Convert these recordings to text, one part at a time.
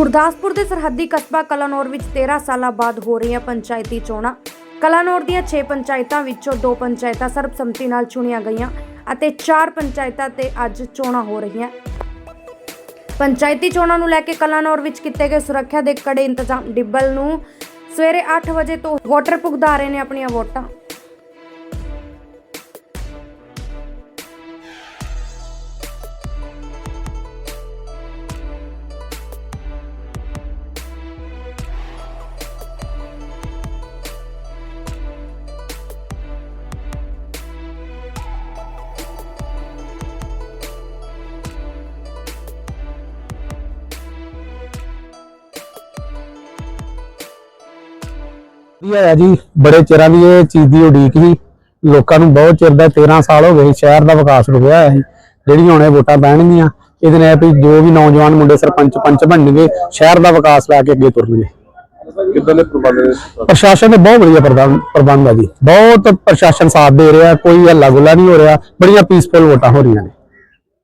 ਗੁਰਦਾਸਪੁਰ ਦੇ ਸਰਹੱਦੀ ਕਸਬਾ ਕਲਾਨੌਰ ਵਿੱਚ 13 ਸਾਲਾਂ ਬਾਅਦ ਹੋ ਰਹੀਆਂ ਪੰਚਾਇਤੀ ਚੋਣਾਂ। ਕਲਾਨੌਰ ਦੀਆਂ 6 ਪੰਚਾਇਤਾਂ ਵਿੱਚੋਂ 2 ਪੰਚਾਇਤਾਂ ਸਰਬਸੰਮਤੀ ਨਾਲ ਚੁਣੀਆਂ ਗਈਆਂ ਅਤੇ 4 ਪੰਚਾਇਤਾਂ ਤੇ ਅੱਜ ਚੋਣਾਂ ਹੋ ਰਹੀਆਂ। ਪੰਚਾਇਤੀ ਚੋਣਾਂ ਨੂੰ ਲੈ ਕੇ ਕਲਾਨੌਰ ਵਿੱਚ ਕੀਤੇ ਗਏ ਸੁਰੱਖਿਆ ਦੇ ਕੜੇ ਇੰਤਜ਼ਾਮ। ਡਿੱਬਲ ਨੂੰ ਸਵੇਰੇ 8 ਵਜੇ ਤੋਂ ਵੋਟਰ ਪੁਗਦਾ ਰਹੇ ਨੇ ਆਪਣੀਆਂ ਵੋਟਾਂ। ਵਧੀਆ ਹੈ ਜੀ। ਬੜੇ ਚਿਰਾਂ ਦੀ ਇਹ ਚੀਜ਼ ਦੀ ਉਡੀਕ ਸੀ। ਲੋਕਾਂ ਨੂੰ ਬਹੁਤ ਚਿਰ ਦਾ 13 ਸਾਲ ਹੋ ਗਏ ਸ਼ਹਿਰ ਦਾ ਵਿਕਾਸ ਰੁਕਿਆ ਸੀ। ਜਿਹੜੀਆਂ ਹੁਣ ਇਹ ਵੋਟਾਂ ਪੈਣਗੀਆਂ ਇਹਦੇ ਨਾਲ ਵੀ ਜੋ ਵੀ ਨੌਜਵਾਨ ਮੁੰਡੇ ਸਰਪੰਚ ਪੰਚ ਬਣਨਗੇ ਸ਼ਹਿਰ ਦਾ ਵਿਕਾਸ ਲੈ ਕੇ ਅੱਗੇ ਤੁਰਨਗੇ। ਕਿੱਦਾਂ ਦੇ ਪ੍ਰਬੰਧ ਨੇ ਪ੍ਰਸ਼ਾਸਨ ਦੇ ਬਹੁਤ ਵਧੀਆ ਪ੍ਰਬੰਧ ਪ੍ਰਬੰਧ ਹੈ ਜੀ। ਬਹੁਤ ਪ੍ਰਸ਼ਾਸਨ ਸਾਥ ਦੇ ਰਿਹਾ ਕੋਈ ਹੱਲਾ ਗੁੱਲਾ ਨਹੀਂ ਹੋ ਰਿਹਾ ਬੜੀਆਂ ਪੀਸਫੁਲ ਵੋਟਾਂ ਹੋ ਰਹੀਆਂ ਨੇ।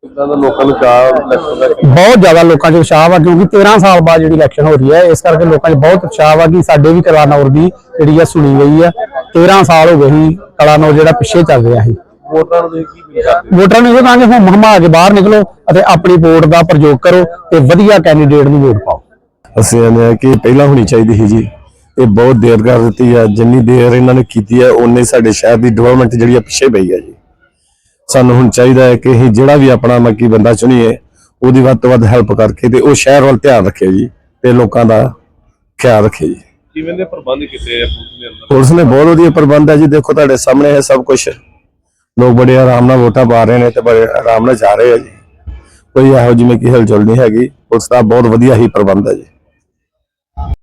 ਕਿੱਦਾਂ ਦਾ ਲੋਕਾਂ ਨੂੰ ਚਾਹ ਇਲੈਕਸ਼ਨ ਦਾ ਬਹੁਤ ਜ਼ਿਆਦਾ ਲੋਕਾਂ 'ਚ ਉਤਸ਼ਾਹ ਵਾ ਕਿਉਂਕਿ 13 ਸਾਲ ਬਾਅਦ ਜਿਹੜੀ ਇਲੈਕਸ਼ਨ ਹੋ ਰਹੀ ਹੈ ਇਸ ਕਰਕੇ ਲੋਕਾਂ 'ਚ ਬਹੁਤ ਉਤਸ਼ਾਹ ਵਾ ਕਿ ਸਾਡੇ ਵੀ ਕਲਾਨੌਰ ਦੀ ਜਿਹੜੀ ਆ ਸੁਣੀ ਗਈ ਆ 13 ਸਾਲ ਹੋ ਗਏ ਸੀ ਕਲਾਨੌਰ ਜਿਹੜਾ ਪਿੱਛੇ ਚੱਲ ਰਿਹਾ ਸੀ। ਵੋਟਰਾਂ ਨੂੰ ਕੀ ਕਰਦੇ ਵੋਟਰਾਂ ਨੂੰ ਇਹ ਕਹਾਂਗੇ ਹੁਣ ਹਮਾ ਕੇ ਬਾਹਰ ਨਿਕਲੋ ਅਤੇ ਆਪਣੀ ਵੋਟ ਦਾ ਪ੍ਰਯੋਗ ਕਰੋ ਤੇ ਵਧੀਆ ਕੈਂਡੀਡੇਟ ਨੂੰ ਵੋਟ ਪਾਓ। ਅਸੀਂ ਕਹਿੰਦੇ ਆ ਕਿ ਪਹਿਲਾਂ ਹੋਣੀ ਚਾਹੀਦੀ ਸੀ ਜੀ। ਇਹ ਬਹੁਤ ਦੇਰ ਕਰ ਦਿੱਤੀ ਆ ਜਿੰਨੀ ਦੇਰ ਇਹਨਾਂ ਨੇ ਕੀਤੀ ਹੈ ਉਨੇ ਸਾਡੇ ਸ਼ਹਿਰ ਦੀ ਡਿਵੈਲਪਮੈਂਟ ਜਿਹੜੀ ਆ ਪਿੱਛੇ ਪਈ ਆ ਜੀ। ਸਾਨੂੰ ਹੁਣ ਚਾਹੀਦਾ ਹੈ ਕਿ ਅਸੀਂ ਜਿਹੜਾ ਵੀ ਆਪਣਾ ਮੱਕੀ ਬੰਦਾ ਚੁਣੀਏ ਉਹਦੀ ਵੱਧ ਤੋਂ ਵੱਧ ਹੈਲਪ ਕਰਕੇ ਤੇ ਉਹ ਸ਼ਹਿਰ ਵੱਲ ਧਿਆਨ ਰੱਖੇ ਜੀ ਤੇ ਲੋਕਾਂ ਦਾ ਖਿਆਲ ਰੱਖੇ ਜੀ। ਕਿਵੇਂ ਦੇ ਪ੍ਰਬੰਧ ਕੀਤੇ ਆ ਪੁਲਿਸ ਦੇ ਅੰਦਰ? ਪੁਲਿਸ ਨੇ ਬਹੁਤ ਵਧੀਆ ਪ੍ਰਬੰਧ ਹੈ ਜੀ ਦੇਖੋ ਤੁਹਾਡੇ ਸਾਹਮਣੇ ਹੈ ਸਭ ਕੁਝ ਲੋਕ ਬੜੇ ਆਰਾਮ ਨਾਲ ਵੋਟਾਂ ਪਾ ਰਹੇ ਨੇ ਤੇ ਬੜੇ ਆਰਾਮ ਨਾਲ ਜਾ ਰਹੇ ਆ ਜੀ। ਕੋਈ ਇਹੋ ਜਿਵੇਂ ਕਿ ਹਲਚਲ ਨਹੀਂ ਹੈਗੀ ਪੁਲਿਸ ਦਾ ਬਹੁਤ ਵਧੀਆ ਹੀ ਪ੍ਰਬੰਧ ਹੈ ਜੀ।